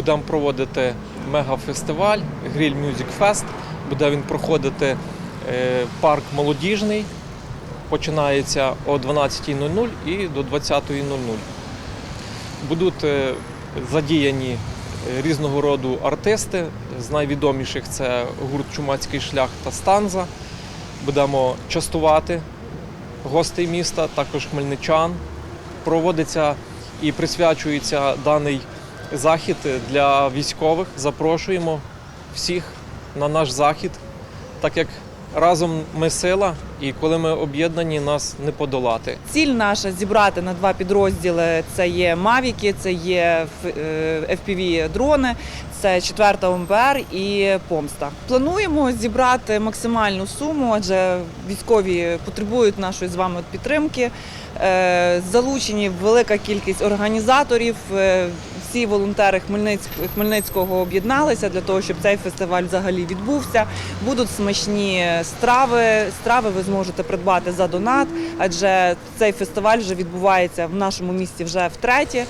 Будемо проводити мегафестиваль Гриль Мюзик Фест. Буде він проходити е, парк молодіжний. Починається о 12.00 і до 20.00. Будуть е, задіяні е, різного роду артисти. З найвідоміших це гурт Чумацький шлях та станза. Будемо частувати гостей міста, також хмельничан. Проводиться і присвячується даний захід для військових. Запрошуємо всіх на наш захід, так як разом ми сила, і коли ми об'єднані, нас не подолати. Ціль наша зібрати на два підрозділи: це є Мавіки, це є fpv дрони, це 4 МБР і Помста. Плануємо зібрати максимальну суму, адже військові потребують нашої з вами підтримки. Е, Залучені велика кількість організаторів. Всі волонтери Хмельницького об'єдналися для того, щоб цей фестиваль взагалі відбувся. Будуть смачні страви. Страви ви зможете придбати за донат, адже цей фестиваль вже відбувається в нашому місті вже втретє.